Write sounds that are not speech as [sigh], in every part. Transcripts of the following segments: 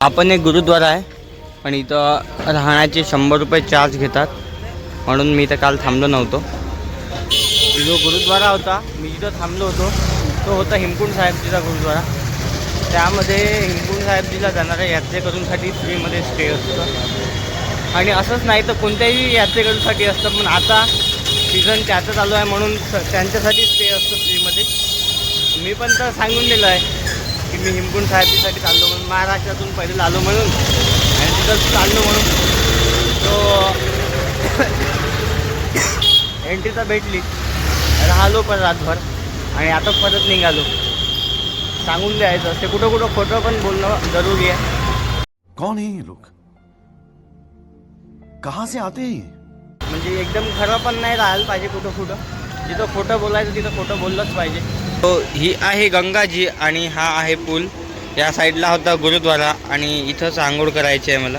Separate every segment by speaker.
Speaker 1: आपण एक गुरुद्वारा आहे पण इथं राहण्याचे शंभर रुपये चार्ज घेतात. म्हणून मी इथं काल थांबलो नव्हतो. जो गुरुद्वारा होता मी जिथं थांबलो होतो. तो होता हिमकुंड साहेबजीचा गुरुद्वारा. त्यामध्ये हिमकुंड साहेबजीला जाणाऱ्या यात्रेकरूंसाठी फ्रीमध्ये स्टे असतं. आणि असंच नाही तर कोणत्याही यात्रेकरूंसाठी असतं पण आता सीझन त्याचं चालू आहे म्हणून स- त्यांच्यासाठी स्टे असतं फ्रीमध्ये. मी पण तर सांगून दिलं आहे. की मी हिमकुंड साहेबीसाठी चाललो म्हणून महाराष्ट्रातून पहिले आलो म्हणून आणि तिथंच चाललो म्हणून. तो [coughs] एंट्री तर भेटली राहिलो पण रातभर आणि आता परत निघालो. सांगून द्यायचं ते कुठं कुठं खोटं पण बोलणं जरुरी आहे.
Speaker 2: कौन है ये लोग? कहां से आते हैं?
Speaker 1: म्हणजे एकदम खरं पण नाही राहायला पाहिजे कुठं कुठं. जिथं खोटं बोलायचं तिथं खोटं बोललंच पाहिजे. तो ही आहे गंगाजी आणि हा आहे पूल. या साईडला होता गुरुद्वारा आणि इथंच आंघोळ करायची आहे मला.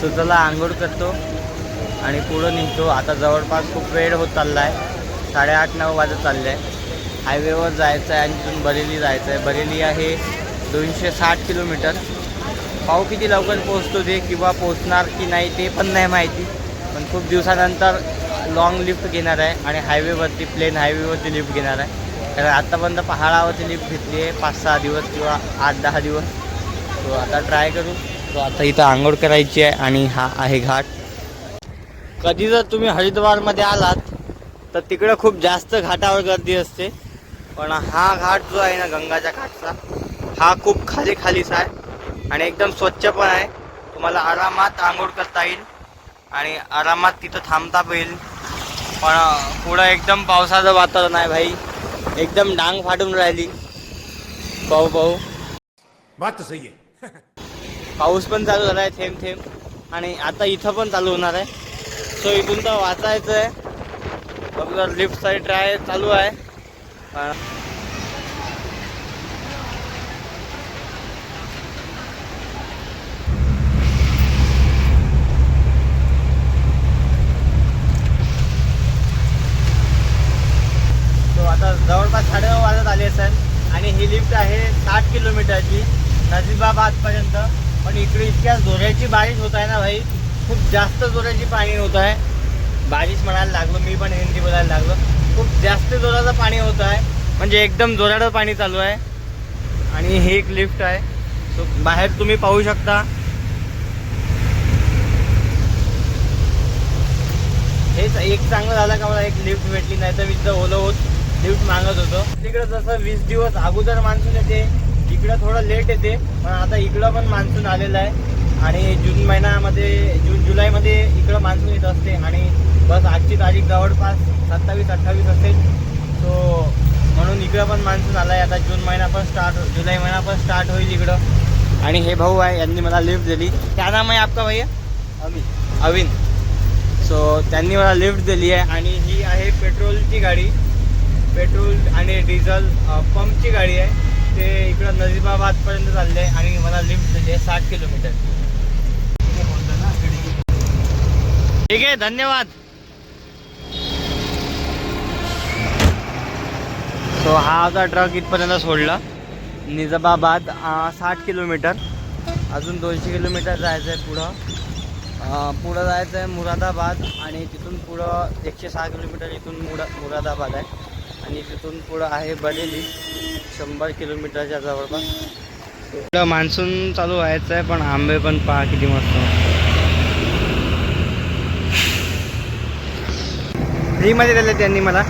Speaker 1: सो चला आंघोळ करतो आणि पुढं निघतो. आता जवळपास खूप वेळ होत चालला आहे साडेआठ नऊ वाजत चालले आहे हायवेवर जायचं आहे आणि तिथून बरेली जायचं आहे बरेली आहे दोनशे साठ किलोमीटर. पाऊ किती लवकर पोहोचतो ते किंवा पोहोचणार की नाही ते पण नाही माहिती. पण खूप दिवसानंतर लॉंग लिफ्ट घेणार आहे आणि हायवेवरती प्लेन हायवेवरती लिफ्ट घेणार आहे. कारण आत्तापर्यंत पहाडावरती लिफ्ट घेतली आहे पाच सहा दिवस किंवा आठ दहा दिवस. तो आता ट्राय करू. तो आता इथं आंघोळ करायची आहे आणि हा आहे घाट. कधी जर तुम्ही हरिद्वारमध्ये आलात तर तिकडं खूप जास्त घाटावर गर्दी असते. पण हा घाट जो आहे ना गंगाच्या घाटचा हा खूप खाली खालीच आहे आणि एकदम स्वच्छ पण आहे. तुम्हाला आरामात आंघोळ करता येईल आणि आरामात तिथं थांबता येईल. पण पुढं एकदम पावसाचं वातावरण आहे भाई. एकदम डांग फाटून राहिली. पाहू पाहू.
Speaker 2: बात सही है
Speaker 1: पाऊस पण चालू झाला आहे थेंब थेंब. आणि आता इथं पण चालू होणार आहे. सो इथून तर वाचायचं आहे बघा लिफ्टसाठी ट्राय चालू आहे. आता जवळपास साडेनऊ वाजत आले असेल आणि ही लिफ्ट आहे साठ किलोमीटरची नजीबाबादपर्यंत. पण इकडे इतक्या जोराची बारिश होत आहे ना भाई. खूप जास्त जोराची पाणी होत आहे. बारिश म्हणायला लागलो मी पण हिंदी बोलायला लागलो. खूप जास्त जोराचं पाणी होत आहे. म्हणजे एकदम जोराचं पाणी चालू आहे. आणि हे एक लिफ्ट आहे. सो बाहेर तुम्ही पाहू शकता. हेच एक चांगलं झालं का मला एक लिफ्ट भेटली नाही तर मी तिथं ओलं होत. लिफ्ट मागत होतो. तिकडं जसं वीस दिवस अगोदर मान्सून येते इकडं थोडं लेट येते पण आता इकडं पण मान्सून आलेलं आहे. आणि जून महिन्यामध्ये जून जुलैमध्ये इकडं मान्सून येत असते. आणि बस आजची तारीख जवळपास सत्तावीस अठ्ठावीस असेल. सो म्हणून इकडं पण मान्सून आला आहे आता जून महिना पण स्टार्ट जुलै महिना पण स्टार्ट होईल इकडं. आणि हे भाऊ आहे यांनी मला लिफ्ट दिली. क्या नाम आहे आपका भैया? अविन अविन सो त्यांनी मला लिफ्ट दिली आहे. आणि ही आहे पेट्रोलची गाडी. पेट्रोल आणि डिझेल पंपची गाडी आहे. ते इकडं नजीबाबादपर्यंत चालले आहे आणि मला लिफ्ट दिली आहे साठ किलोमीटर. ठीक आहे धन्यवाद. सो हा होता ट्रक इथपर्यंत सोडला. निजामाबाद साठ किलोमीटर. अजून दोनशे किलोमीटर जायचं आहे पुढं पुढं जायचं आहे मुरादाबाद आणि तिथून पुढं एकशे सहा किलोमीटर इथून मुरा मुरादाबाद आहे. आणि तिथून पुढं आहे बरेली शंभर किलोमीटरच्या जवळपास. मान्सून चालू व्हायचं आहे पण आंबे पण पहा किती मस्त. फ्रीमध्ये दिले त्यांनी मला.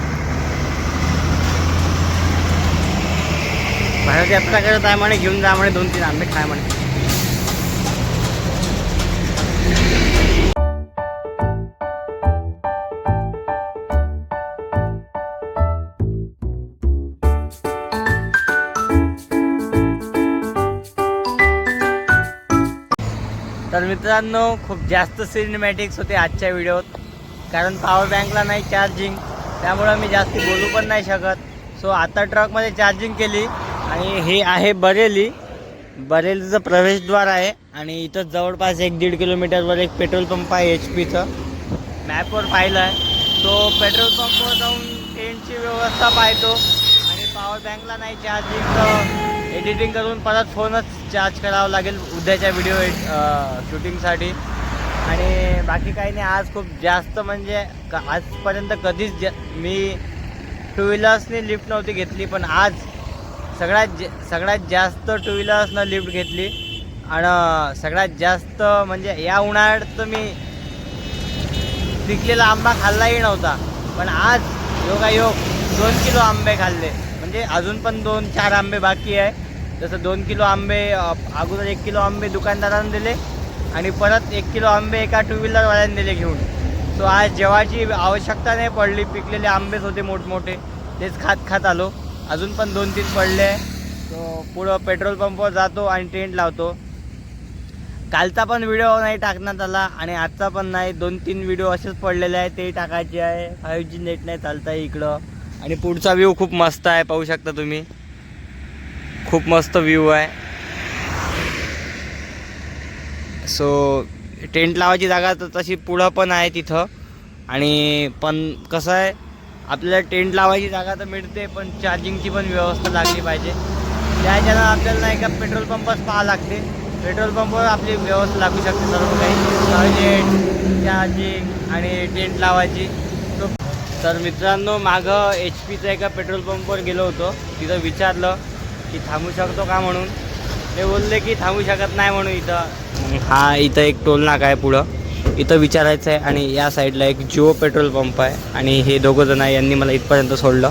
Speaker 1: बाहेर यात्रा करत आहे म्हणे घेऊन जा म्हणे दोन तीन आंबे खाय म्हणे. मित्रांनो खूप जास्त सिनेमॅटिक्स होते आजच्या व्हिडिओत. कारण पॉवर बँकला नाही चार्जिंग त्यामुळं मी जास्त बोलू पण नाही शकत. सो आता ट्रकमध्ये चार्जिंग केली. आणि हे आहे बरेली. बरेलीचं प्रवेशद्वार आहे. आणि इथं जवळपास एक दीड किलोमीटरवर एक पेट्रोल पंप आहे एच पीचं मॅपवर पाहिलं आहे तो पेट्रोल पंपवर जाऊन टेंटची व्यवस्था पाहतो. आणि पॉवर बँकला नाही चार्जिंग तर एडिटिंग करून परत फोनच चार्ज करावं लागेल उद्याच्या व्हिडिओ शूटिंगसाठी आणि बाकी काही नाही आज खूप जास्त म्हणजे क- आजपर्यंत कधीच ज मी टू व्हीलर्सनी लिफ्ट नव्हती घेतली पण आज सगळ्यात ज सगळ्यात जास्त टू व्हीलर्सनं लिफ्ट घेतली. आणि सगळ्यात जास्त म्हणजे या उन्हाळ्यात तर मी पिकलेला आंबा खाल्लाही नव्हता. पण आज योगायोग दोन किलो आंबे खाल्ले. म्हणजे अजून पण दोन चार आंबे बाकी आहे. जसं दोन किलो आंबे अगोदर एक किलो आंबे दुकानदारांना दिले आणि परत एक किलो आंबे एका टू व्हीलरवाल्याने दिले घेऊन. सो आज जेवायची आवश्यकता नाही पडली. पिकलेले आंबेच होते मोठमोठे. तेच खात खात आलो. अजून पण दोन तीन पडले. सो पुढं पेट्रोल पंपवर जातो आणि टेंट लावतो. कालचा पण व्हिडिओ नाही टाकण्यात आला आणि आजचा पण नाही. दोन तीन व्हिडिओ असेच पडलेले आहे ते टाकायचे आहे. फाईव्ह जी नेट नाही चालत आहे इकडं. आणि पुढचा व्ह्यू खूप मस्त आहे. पाहू शकता तुम्ही. खूप मस्त व्ह्यू आहे. सो टेंट लावायची जागा तर तशी पुढं पण आहे तिथं. आणि पण कसं आहे आपल्याला टेंट लावायची जागा तर मिळते पण चार्जिंगची पण व्यवस्था लागली पाहिजे. त्या ह्याच्यानं आपल्याला नाही का पेट्रोल पंपच पाहावं लागते. पेट्रोल पंपवर आपली व्यवस्था लागू शकते सर्व काही. म्हणजे टॉयलेट चार्जिंग आणि टेंट लावायची. तर मित्रांनो मागं एच पीचं एका पेट्रोल पंपवर गेलो होतो. तिथं विचारलं की थांबू शकतो का म्हणून? ते बोलले की थांबू शकत नाही म्हणून इथं. हा इथं एक टोल नाका आहे पुढं. इथं विचारायचं आहे आणि या साईडला एक जिओ पेट्रोल पंप आहे आणि हे दोघं जण आहे यांनी मला इथपर्यंत सोडलं.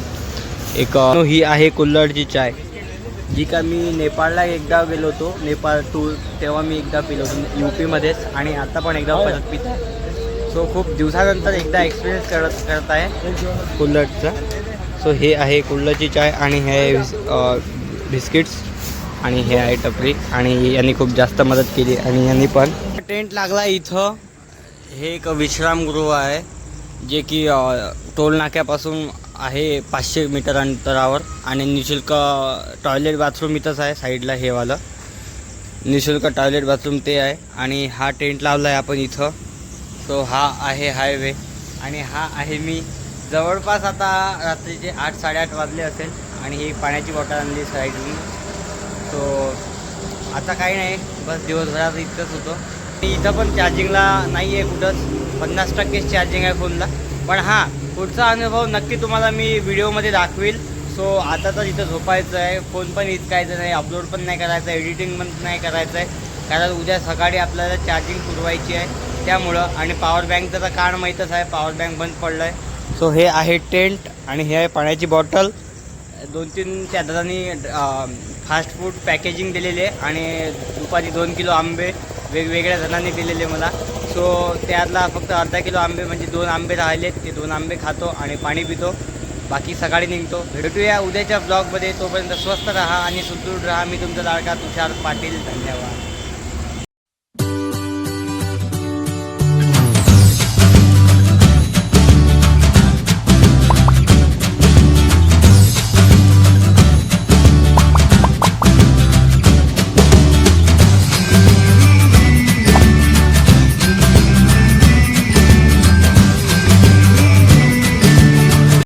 Speaker 1: एक ही आहे कुल्हडची चाय जी का मी नेपाळला एकदा गेलो होतो. नेपाळ टूर तेव्हा मी एकदा पिलो होतो यू पीमध्येच आणि आता पण एकदा परत पित आहे सो खूप दिवसानंतर एकदा एक्सपिरियन्स करत करत आहे कुल्हडचा. सो हे आहे कुल्हडची चाय आणि हे बिस्किट्स आणि हे आहे टपरी. आणि यांनी खूप जास्त मदत केली आणि यांनी पण टेंट लागला इथं. हे एक विश्रामगृह आहे जे की टोलनाक्यापासून टोल नाक्यापासून आहे पाचशे मीटर अंतरावर आणि निशुल्क टॉयलेट बाथरूम इथंच आहे साईडला हे वालं. निशुल्क टॉयलेट बाथरूम ते आहे आणि हा टेंट लावला आहे आपण इथं. सो हा आहे हायवे. आणि हा आहे मी. जवळपास आता रात्रीचे आठ साडेआठ वाजले असेल. आणि ही पाण्याची बॉटल आणली साईडनी. सो आता काही नाही बस दिवसभरात इतकंच होतं. मी इथं पण चार्जिंगला नाही आहे कुठंच. पन्नास टक्केच चार्जिंग आहे फोनला. पण हां पुढचा अनुभव नक्की तुम्हाला मी व्हिडिओमध्ये दाखवील. सो आता तर इथं झोपायचं आहे. फोन पण इतकायचं नाही. अपलोड पण नाही करायचं आहे. एडिटिंग पण नाही करायचं आहे. कारण उद्या सकाळी आपल्याला चार्जिंग पुरवायची आहे. त्यामुळं आणि पॉवर बँकचं तर कारण माहीतच आहे. पॉवर बँक बंद पडलं आहे सो हे आहे टेंट आणि हे आहे पाण्याची बॉटल. दोन तीन त्या दादांनी फास्ट फूड पॅकेजिंग दिलेले आणि दुपारी दोन किलो आंबे वेगवेगळ्या जणांनी दिलेले मला. सो त्यातला फक्त अर्धा किलो आंबे म्हणजे दोन आंबे राहिले. ते दोन आंबे खातो आणि पाणी पितो. बाकी सकाळी निघतो. भेटूया उद्याच्या ब्लॉगमध्ये तोपर्यंत स्वस्त राहा आणि सुदृढ राहा. मी तुमचा लाडका तुषार पाटील. धन्यवाद.